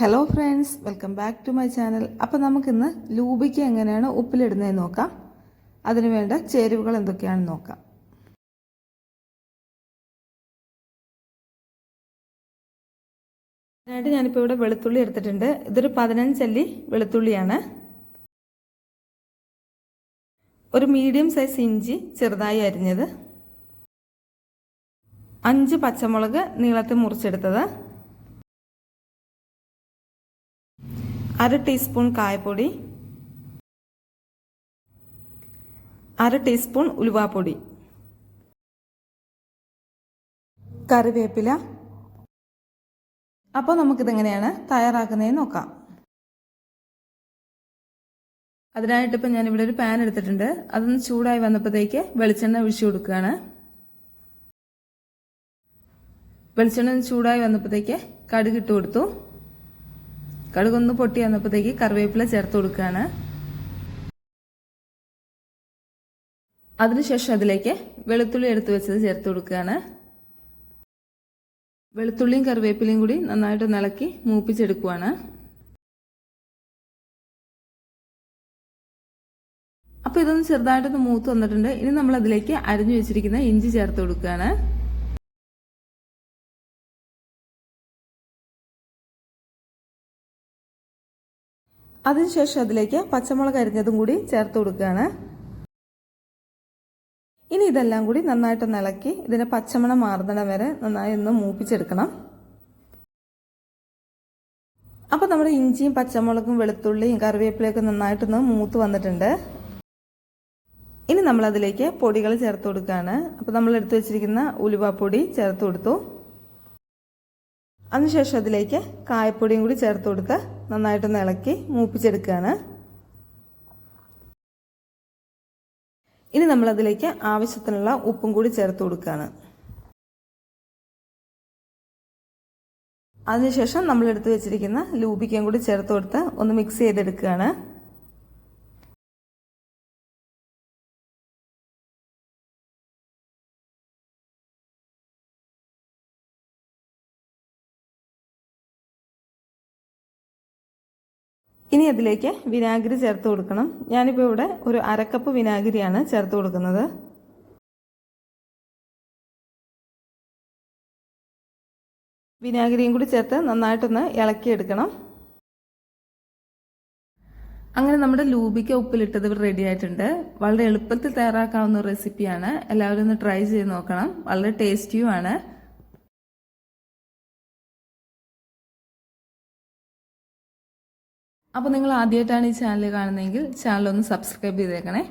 Hello friends welcome back to my channel അപ്പോൾ നമുക്കിന്ന് ലൂബിക്ക് എങ്ങനെയാണ് ഉപ്പിലിടുന്നതെന്ന് നോക്കാം. അതിനുവേണ്ട ചേരുവകൾ എന്തൊക്കെയാണെന്ന് നോക്കാം. അതിനായിട്ട് ഞാനിപ്പോൾ ഇവിടെ വെളുത്തുള്ളി എടുത്തിട്ടുണ്ട്. ഇതൊരു പതിനഞ്ചല്ലി വെളുത്തുള്ളിയാണ്. ഒരു മീഡിയം സൈസ് ഇഞ്ചി ചെറുതായി അരിഞ്ഞത്. അഞ്ച് പച്ചമുളക് നീളത്തിൽ മുറിച്ചെടുത്തത്. അര ടീസ്പൂൺ കായപ്പൊടി അര ടീസ്പൂൺ ഉലുവാപ്പൊടി കറിവേപ്പില. അപ്പോൾ നമുക്കിതെങ്ങനെയാണ് തയ്യാറാക്കുന്നതെന്ന് നോക്കാം. അതിനായിട്ട് ഞാനിവിടെ ഒരു പാൻ എടുത്തിട്ടുണ്ട്. അതൊന്ന് ചൂടായി വന്നപ്പോഴത്തേക്ക് വെളിച്ചെണ്ണ ഒഴിച്ചു കൊടുക്കുകയാണ്. വെളിച്ചെണ്ണ ചൂടായി വന്നപ്പോഴത്തേക്ക് കടുകിട്ട് കൊടുത്തു. കടുകൊന്ന് പൊട്ടി വന്നപ്പോഴത്തേക്ക് കറിവേപ്പില ചേർത്ത് കൊടുക്കുകയാണ്. അതിനുശേഷം അതിലേക്ക് വെളുത്തുള്ളി എടുത്തു വെച്ചത് ചേർത്ത് കൊടുക്കുകയാണ്. വെളുത്തുള്ളിയും കറിവേപ്പിലയും കൂടി നന്നായിട്ട് നിളക്കി മൂപ്പിച്ചെടുക്കുവാണ്. അപ്പോൾ ഇതൊന്ന് ചെറുതായിട്ടൊന്ന് മൂത്ത് വന്നിട്ടുണ്ട്. ഇനി നമ്മൾ അതിലേക്ക് അരിഞ്ഞു വെച്ചിരിക്കുന്ന ഇഞ്ചി ചേർത്ത് കൊടുക്കുകയാണ്. അതിനുശേഷം അതിലേക്ക് പച്ചമുളക് അരിഞ്ഞതും കൂടി ചേർത്ത് കൊടുക്കുകയാണ്. ഇനി ഇതെല്ലാം കൂടി നന്നായിട്ടൊന്ന് ഇളക്കി ഇതിന്റെ പച്ചമണം മാറുന്നിടം വരെ നന്നായി ഒന്ന് മൂപ്പിച്ചെടുക്കണം. അപ്പോൾ നമ്മുടെ ഇഞ്ചിയും പച്ചമുളകും വെളുത്തുള്ളിയും കറിവേപ്പിലയൊക്കെ നന്നായിട്ടൊന്ന് മൂത്ത് വന്നിട്ടുണ്ട്. ഇനി നമ്മളതിലേക്ക് പൊടികൾ ചേർത്ത് കൊടുക്കുകയാണ്. അപ്പോൾ നമ്മൾ എടുത്തു വെച്ചിരിക്കുന്ന ഉലുവാപ്പൊടി ചേർത്ത് കൊടുത്തു. അതിനുശേഷം അതിലേക്ക് കായപ്പൊടിയും കൂടി ചേർത്ത് കൊടുത്ത് നന്നായിട്ടൊന്ന് ഇളക്കി മൂപ്പിച്ചെടുക്കുകയാണ്. ഇനി നമ്മളതിലേക്ക് ആവശ്യത്തിനുള്ള ഉപ്പും കൂടി ചേർത്ത് കൊടുക്കുകയാണ്. അതിനുശേഷം നമ്മൾ എടുത്തു വെച്ചിരിക്കുന്ന ലൂബിക്കയും കൂടി ചേർത്ത് കൊടുത്ത് ഒന്ന് മിക്സ് ചെയ്തെടുക്കുകയാണ്. ഇനി അതിലേക്ക് വിനാഗിരി ചേർത്ത് കൊടുക്കണം. ഞാനിപ്പോൾ ഇവിടെ ഒരു അരക്കപ്പ് വിനാഗിരിയാണ് ചേർത്ത് കൊടുക്കുന്നത്. വിനാഗിരിയും കൂടി ചേർത്ത് നന്നായിട്ടൊന്ന് ഇളക്കിയെടുക്കണം. അങ്ങനെ നമ്മുടെ ലൂബിക്ക ഉപ്പിലിട്ടത് ഇവിടെ റെഡി ആയിട്ടുണ്ട്. വളരെ എളുപ്പത്തിൽ തയ്യാറാക്കാവുന്ന റെസിപ്പിയാണ് എല്ലാവരും ഒന്ന് ട്രൈ ചെയ്ത് നോക്കണം. വളരെ ടേസ്റ്റിയുമാണ് അപ്പോൾ നിങ്ങൾ ആദ്യമായിട്ടാണ് ഈ ചാനൽ കാണുന്നതെങ്കിൽ ചാനൽ ഒന്ന് സബ്സ്ക്രൈബ് ചെയ്തേക്കണേ.